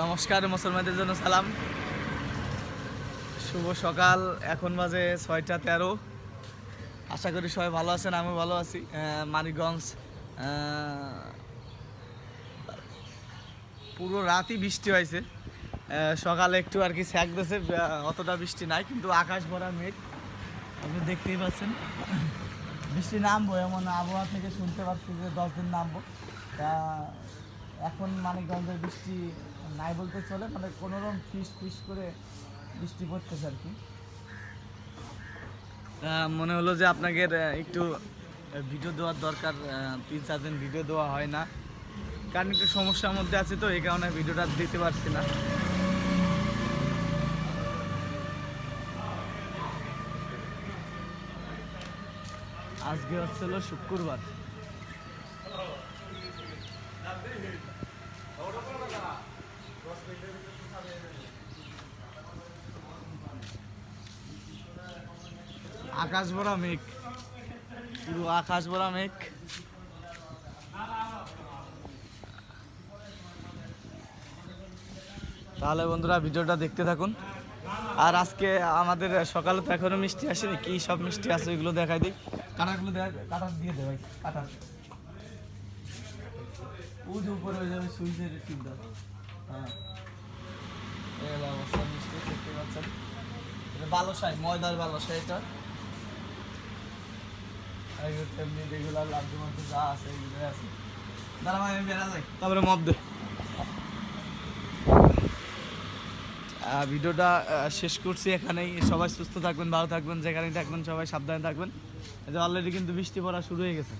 নমস্কার মুসলমানদের জন্য সালাম। শুভ সকাল এখন বাজে ছয়টা তেরো। আশা করি সবাই ভালো আছেন আমি ভালো আছি। মানিকগঞ্জ পুরো রাতই বৃষ্টি হয়েছে। সকালে একটু আর কি স্যাক আহ, অতটা বৃষ্টি নাই কিন্তু আকাশ ভরা মেঘ। আপনি দেখতেই পাচ্ছেন। বৃষ্টি নামবো এমন আবহাওয়া থেকে শুনতে পাচ্ছি যে দশ দিন নামবো। এখন মানিকগঞ্জের বৃষ্টি নাই বলতে চলে মানে কোনো রকম ফিস ফিস করে বৃষ্টি পড়তেছে আর কি। মনে হলো যে আপনাকে একটু ভিডিও দেওয়ার দরকার তিন চার দিন ভিডিও দেওয়া হয় না। কারণ একটু সমস্যার মধ্যে আছে তো, এই কারণে ভিডিওটা দিতে পারছি না। আজকে হচ্ছে হলো শুক্রবার। আকাশ ভরা মেঘ। পুরো আকাশ ভরা মেঘ। তাহলে বন্ধুরা ভিডিওটা দেখতে থাকুন। আর আজকে আমাদের সকালে তো এখনও মিষ্টি আসেনি। কি সব মিষ্টি আছে এগুলো দেখাই দিই। কাটাগুলো কাটা দিয়ে দে ভাই, কাটা। উপরে হয়ে যাবে সুইচের টিপটা হ্যাঁ। এই অবস্থা মিষ্টি দেখতে পাচ্ছেন। এটা বালসাই ময়দার বালসাই এটা। তারপরে ভিডিওটা শেষ করছি এখানেই। সবাই সুস্থ থাকবেন, ভালো থাকবেন, যেখানেই থাকবেন, সবাই সাবধানে থাকবেন। অলরেডি কিন্তু বৃষ্টি পড়া শুরু হয়ে গেছে।